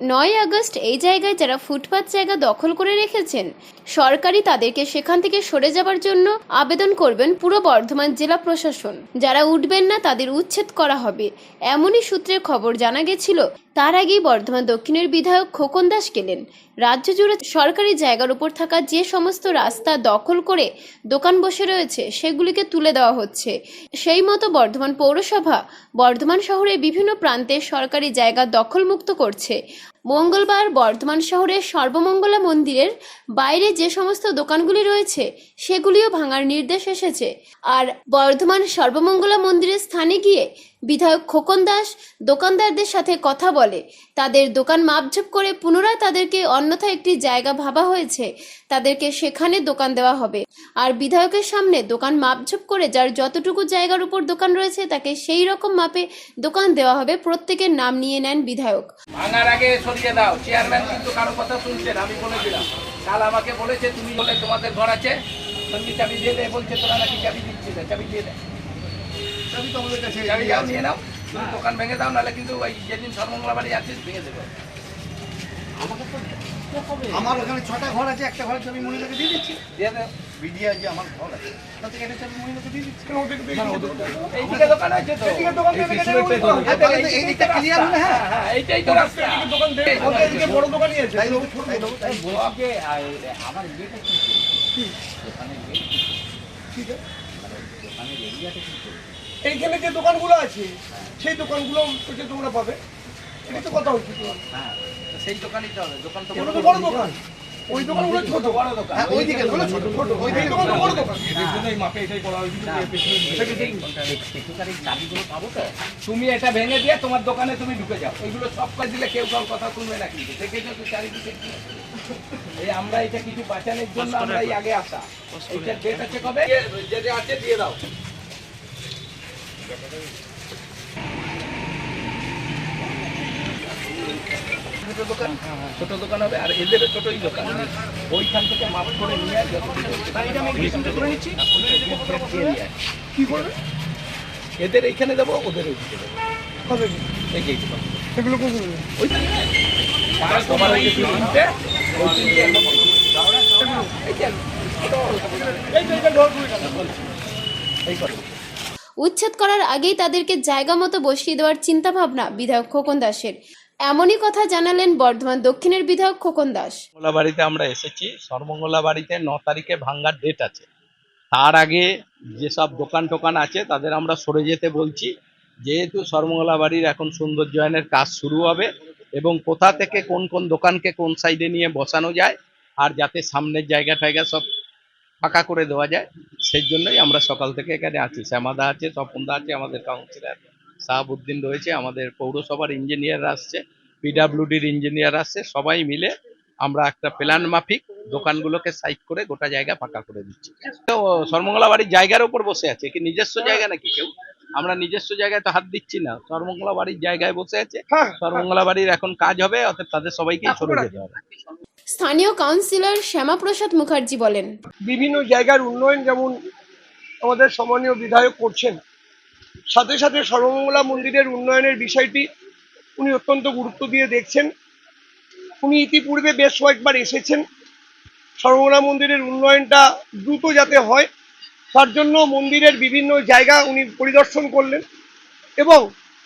নয় আগস্ট এই জায়গায় যারা ফুটপাত জায়গা দখল করে রেখেছেন সরকারি তাদেরকে সেখান থেকে সরে যাবার জন্য আবেদন করবেন পুরো বর্ধমান জেলা প্রশাসন। যারা উঠবেন না, তাদের উচ্ছেদ করা হবে। এমনই সূত্রে খবর জানা গেছিল, তার আগেই বর্ধমান দক্ষিণের বিধায়ক খোকন দাস গেলেন। রাজ্য জুড়ে সরকারি জায়গার উপর থাকা যে সমস্ত রাস্তা দখল করে দোকান বসে রয়েছে, সেগুলিকে তুলে দেওয়া হচ্ছে। সেই মতো বর্ধমান পৌরসভা বর্ধমান শহরে বিভিন্ন প্রান্তে সরকারি জায়গা দখলমুক্ত করছে। মঙ্গলবার বর্ধমান শহরের সর্বমঙ্গলা মন্দিরের বাইরে যে সমস্ত দোকানগুলি রয়েছে, সেগুলিও ভাঙার নির্দেশ এসেছে। আর বর্ধমান সর্বমঙ্গলা মন্দিরের স্থানে গিয়ে বিধায়ক খোকন দাস দোকানদারদের সাথে কথা বলে। তাদের দোকান মাপঝোপ করে পুনরায় তাদেরকে অন্যথা একটি জায়গা ভাবা হয়েছে। তাদেরকে সেখানে দোকান দেওয়া হবে। আর বিধায়কের সামনে দোকান মাপঝোপ করে যার যতটুকু জায়গার উপর দোকান রয়েছে তাকে সেই রকম মাপে দোকান দেওয়া হবে। প্রত্যেকের নাম নিয়ে নেন বিধায়ক। ভাঙার আগে সরিয়ে দাও। চেয়ারম্যান কিন্তু কারও কথা শুনছেন আমি বলেছিলাম। কাল আমাকে বলেছে, তুমি বলে তোমাদের ঘর আছে। চাবি দিয়ে দে, বলছে, তোরা নাকি চাবি দিচ্ছি না, চাবি দিয়ে দে। চাবি তো আমাদের কাছে চাবি যাও নিয়ে নাও। তুমি দোকান ভেঙে দাও নাহলে কিন্তু ওই যেদিন সর্বমঙ্গলা বাড়ি আছিস ভেঙে দেবো। আমার ওখানে ছটা ঘর আছে একটা ঘরের চাবি মহিলাকে দিয়ে দিচ্ছি। দিয়ে দে। বিডিআর যে আমার ঘর আছে তাতে একটা চাবি মহিলাকে দিয়ে দিচ্ছি। এইদিকে দোকান আছে তো। হ্যাঁ, এই দিকটা ক্লিয়ার হলে হ্যাঁ? হ্যাঁ, এইটাই তো রাস্তা। এদিকে বড় দোকানই আছে। তাই দেবো, তাই দেবো, তাই দেবো। আমার ইয়েটা কি? ঠিক আছে। এইখানে যে দোকানগুলো আছে সেই দোকানগুলো থেকে তোমরা পাবে। এটা তো কথা হচ্ছে। হ্যাঁ সেই দোকানই তো হবে। দোকান তো বড় দোকান। ওই দোকানগুলো ছোট। বড় দোকান। হ্যাঁ ওই দিকে ছোট ছোট। ওই দিকে দোকানটা বড় দোকান। তুমি এটা ভেঙে দিয়ে তোমার দোকানে তুমি ঢুকে যাও। এগুলো সব করে দিলে কেউ কারোর কথা শুনবে না কিন্তু। দেখেছ তো চারিদিকে এই আমরা এটা কিছু বাঁচানোর জন্য আমরা এই আগে আসা। এইটা ডেট আছে কবে? যে যে আছে দিয়ে দাও। ছোট দোকান ছোট দোকান হবে আর এদেরও ছোটই দোকান। ওইখান থেকে মাপ করে নিয়ে কি করবে? এদের এইখানে দেবো ওদের ওইদিকে দেবো। কবে এই যে সেগুলো ওই তোমার ওই তিনটে, ওই তিনটে এরকম। এই এই। উচ্ছেদ করার আগেই তাদেরকে জায়গা মতো বসিয়ে দেওয়ার চিন্তা ভাবনা বিধায়ক খোকন দাসের। এমনই কথা জানালেন বর্ধমান দক্ষিণের বিধায়ক খোকন দাস। বাড়িতে আমরা এসেছি। সর্বমঙ্গলা বাড়িতে ন তারিখে ভাঙ্গার ডেট আছে। তার আগে যেসব দোকান টোকান আছে, তাদের আমরা সরে যেতে বলছি। যেহেতু সর্বমঙ্গলা বাড়ির এখন সৌন্দর্যায়নের কাজ শুরু হবে এবং কোথা থেকে কোন কোন দোকানকে কোন সাইডে নিয়ে বসানো যায়, আর যাতে সামনের জায়গা টায়গা সব ফাঁকা করে দেওয়া যায় সেই জন্যই আমরা সকাল থেকে এখানে আছি। শ্যামাদা আছে তপনদা আছে আমাদের কাউন্সিলর শাহাবুদ্দিন রয়েছে আমাদের পৌরসভার ইঞ্জিনিয়ার আসছে পিডাব্লিউডির ইঞ্জিনিয়ার আসছে সবাই মিলে আমরা একটা প্ল্যান মাফিক দোকানগুলোকে সাইড করে গোটা জায়গা ফাঁকা করে দিচ্ছি। তো সর্বমঙ্গলা বাড়ির জায়গার উপর বসে আছে কি নিজস্ব জায়গা নাকি কেউ? আমরা নিজস্ব জায়গায় তো হাত দিচ্ছি না সর্বমঙ্গলা বাড়ির জায়গায় বসে আছে হ্যাঁ। সর্বমঙ্গলা বাড়ির এখন কাজ হবে অর্থাৎ তাদের সবাইকেই সরে যেতে হবে। স্থানীয় কাউন্সিলর শ্যামাপ্রসাদ মুখার্জি বলেন, বিভিন্ন জায়গার উন্নয়ন যেমন আমাদের সম্মানীয় বিধায়ক করছেন, সাথে সাথে সর্বমঙ্গলা মন্দিরের উন্নয়নের বিষয়টি উনি অত্যন্ত গুরুত্ব দিয়ে দেখছেন। উনি ইতিপূর্বে বেশ কয়েকবার এসেছেন। সর্বমঙ্গলা মন্দিরের উন্নয়নটা দ্রুত যাতে হয়, তার জন্য মন্দিরের বিভিন্ন জায়গা উনি পরিদর্শন করলেন এবং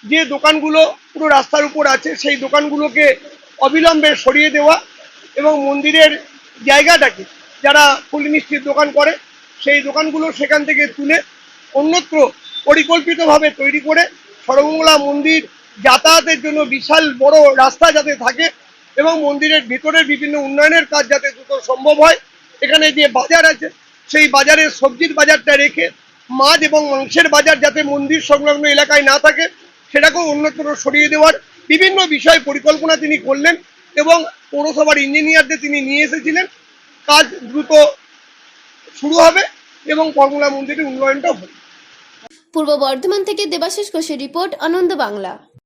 যে দোকানগুলো পুরো রাস্তার উপর আছে, সেই দোকানগুলোকে অবিলম্বে সরিয়ে দেওয়া এবং মন্দিরের জায়গাটাকে যারা ফুল মিষ্টির দোকান করে, সেই দোকানগুলো সেখান থেকে তুলে অন্যত্র পরিকল্পিতভাবে তৈরি করে সর্বমঙ্গলা মন্দির যাতায়াতের জন্য বিশাল বড় রাস্তা যাতে থাকে এবং মন্দিরের ভিতরের বিভিন্ন উন্নয়নের কাজ যাতে দ্রুত সম্ভব হয়, এখানে যে বাজার আছে, সেই বাজারে সবজির বাজারটা রেখে মাছ এবং মাংসের বাজার যাতে মন্দির সংলগ্ন এলাকায় না থাকে, সেটাকেও অন্যত্র সরিয়ে দেওয়ার বিভিন্ন বিষয় পরিকল্পনা তিনি করলেন। এবং পৌরসভার ইঞ্জিনিয়ারদের তিনি নিয়ে এসেছিলেন। কাজ দ্রুত শুরু হবে এবং কর্মলা মন্দিরের উন্নয়নটাও হবে। পূর্ব বর্ধমান থেকে দেবাশিস ঘোষের রিপোর্ট, আনন্দ বাংলা।